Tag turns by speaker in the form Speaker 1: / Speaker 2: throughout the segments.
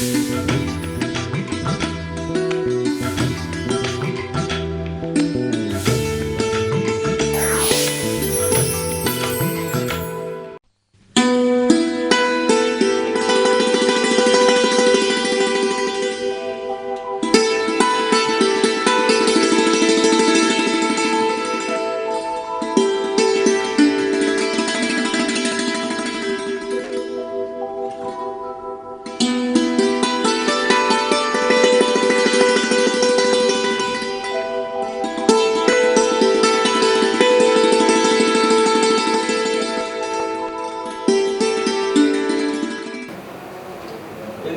Speaker 1: thank you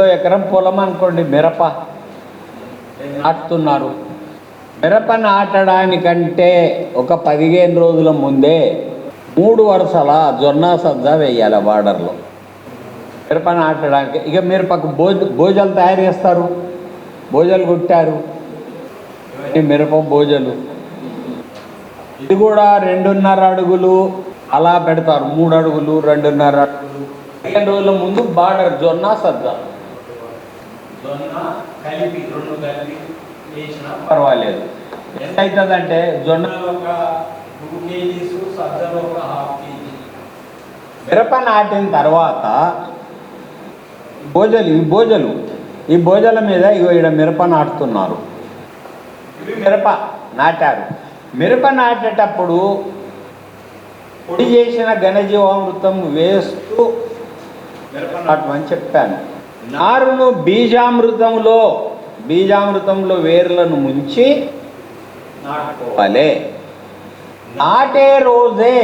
Speaker 1: ఎంతో ఎకరం పొలం అనుకోండి మిరప నాటుతున్నారు మిరప నాటడానికంటే ఒక పదిహేను రోజుల ముందే మూడు వరుసల జొన్న సజ్జ వేయాలి బార్డర్లో మిరప నాటడానికి ఇక మిరపకు భోజ భోజాలు తయారు చేస్తారు. భోజాలు కుట్టారు. మిరప భోజలు ఇది కూడా రెండున్నర అడుగులు అలా పెడతారు. మూడు అడుగులు రెండున్నర అడుగులు. పదిహేను రోజుల ముందు బార్డర్ జొన్న సజ్జ జొన్న కలిపి రెండు కలిపి వేసినా పర్వాలేదు. ఎంత అవుతుందంటే జొన్నలు ఒక టూ కేజీస్ సజ్జలు ఒక హాఫ్ కేజీ. మిరప నాటిన తర్వాత భోజలు ఈ భోజలు ఈ భోజల మీద ఇగో ఇక్కడ మిరప నాటుతున్నారు. ఇవి మిరప నాటారు. మిరప నాటేటప్పుడు పొడి చేసిన ఘనజీవామృతం వేస్తూ మిరప నాటమని చెప్పాను. నారును బీజామృతంలో బీజామృతంలో వేర్లను ముంచి నాటుకోవాలి నాటే రోజే.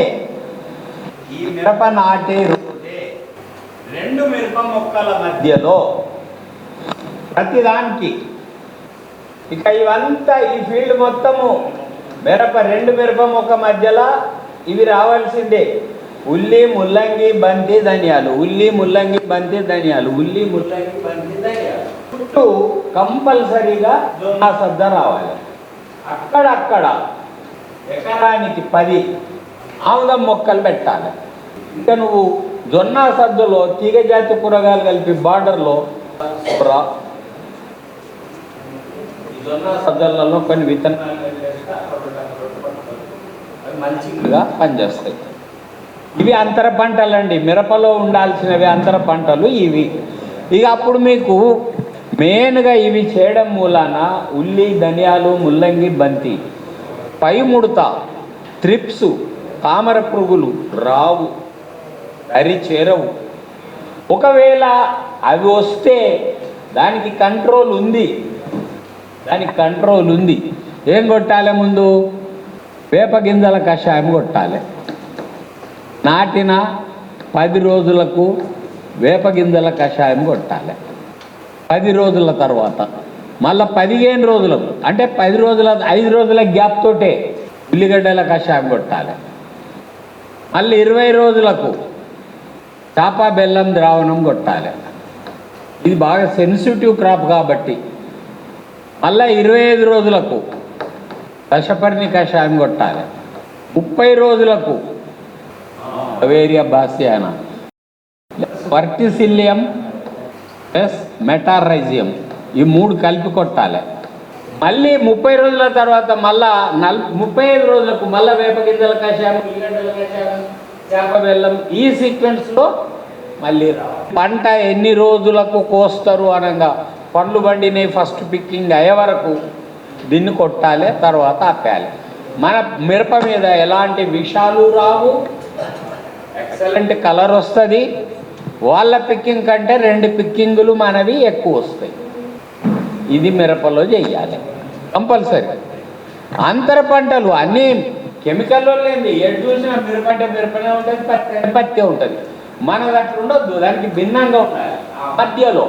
Speaker 1: ఈ మిరప నాటే రోజే. రెండు మిరప మొక్కల మధ్యలో ప్రతిదానికి ఇక ఇవంతా ఈ ఫీల్డ్ మొత్తము. మిరప రెండు మిరప మొక్క మధ్యలో ఇవి రావాల్సిందే. ఉల్లి ముల్లంగి బంతి ధనియాలు ఉల్లి ముల్లంగి బంతి ధనియాలు ఉల్లి ముల్లంగి బంతి ధనియాలు. చుట్టూ కంపల్సరీగా జొన్న సద్ద రావాలి. అక్కడక్కడ ఎకరానికి పది ఆముదం మొక్కలు పెట్టాలి. ఇంకా నువ్వు జొన్న సద్దులో తీగజాతి కూరగాయలు కలిపి బార్డర్లో రా. జొన్న సద్దలలో కొన్ని విత్తనాలు మంచిగా పనిచేస్తాయి. ఇవి అంతర పంటలండి. మిరపలో ఉండాల్సినవి అంతర పంటలు ఇవి. ఇక అప్పుడు మీకు మెయిన్గా ఇవి చేయడం మూలాన ఉల్లి ధనియాలు ముల్లంగి బంతి పై ముడత త్రిప్స్ తామర పురుగులు రావు అరి చేరవు. ఒకవేళ అవి వస్తే దానికి కంట్రోల్ ఉంది. దానికి కంట్రోల్ ఉంది. ఏం కొట్టాలి ముందు? వేప గింజల కషాయం కొట్టాలి. నాటిన పది రోజులకు వేప గింజల కషాయం కొట్టాలి. పది రోజుల తర్వాత మళ్ళీ పదిహేను రోజులకు అంటే పది రోజుల ఐదు రోజుల గ్యాప్ తోటే ఉల్లిగడ్డల కషాయం కొట్టాలి. మళ్ళీ ఇరవై రోజులకు చాపా బెల్లం ద్రావణం కొట్టాలి. ఇది బాగా సెన్సిటివ్ క్రాప్ కాబట్టి మళ్ళీ ఇరవై ఐదు రోజులకు దశపర్ణి కషాయం కొట్టాలి. ముప్పై రోజులకు Beauveria bassiana Verticillium plus Metarhizium ఈ మూడు కలిపి కొట్టాలి. మళ్ళీ ముప్పై రోజుల తర్వాత మళ్ళా నల్ ముప్పై ఐదు రోజులకు మళ్ళా వేప గింజల కషాయం ఉల్లిగడ్డల కషాయం చేప బెల్లం ఈ సీక్వెన్స్లో మళ్ళీ పంట ఎన్ని రోజులకు కోస్తారు అనగా పండ్లు బండినాయి ఫస్ట్ పిక్కింగ్ అయ్యే వరకు దీన్ని కొట్టాలి తర్వాత ఆపేయాలి. మన మిరప మీద ఎలాంటి విషాలు రావు. ఎక్సలెంట్ కలర్ వస్తుంది. వాళ్ళ పిక్కింగ్ కంటే రెండు పిక్కింగులు మనవి ఎక్కువ వస్తాయి. ఇది మిరపలో చేయాలి కంపల్సరీ అంతర పంటలు అన్నీ కెమికల్లో లేని ఎటు చూసినా మిరప అంటే మిరపనే ఉంటుంది పత్తి అంటే పత్తి ఉంటుంది. మనది అట్లా ఉండొద్దు. దానికి భిన్నంగా ఉండాలి మధ్యలో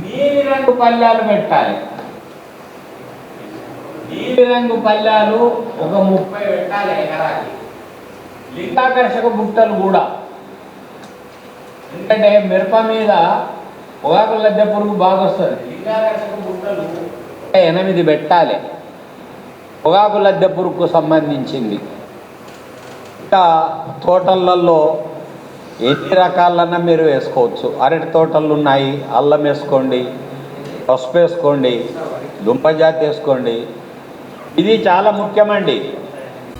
Speaker 1: నీలి రంగు పళ్ళాలు పెట్టాలి. నీలి రంగు పళ్ళాలు ఒక ముప్పై పెట్టాలి ఎకరాకి. లింగాకర్షక బుట్టలు కూడా. ఎందుకంటే మిరప మీద పొగాకు లద్దె పురుగు బాగా వస్తుంది. లింగాకర్షక బుట్టలు ఎనిమిది పెట్టాలి. పొగాకు లద్దె పురుగుకు సంబంధించింది. ఇంకా తోటలలో ఎన్ని రకాలన్నా మీరు వేసుకోవచ్చు. అరటి తోటలు ఉన్నాయి అల్లం వేసుకోండి పసుపు వేసుకోండి దుంపజాతి వేసుకోండి. ఇది చాలా ముఖ్యమండి.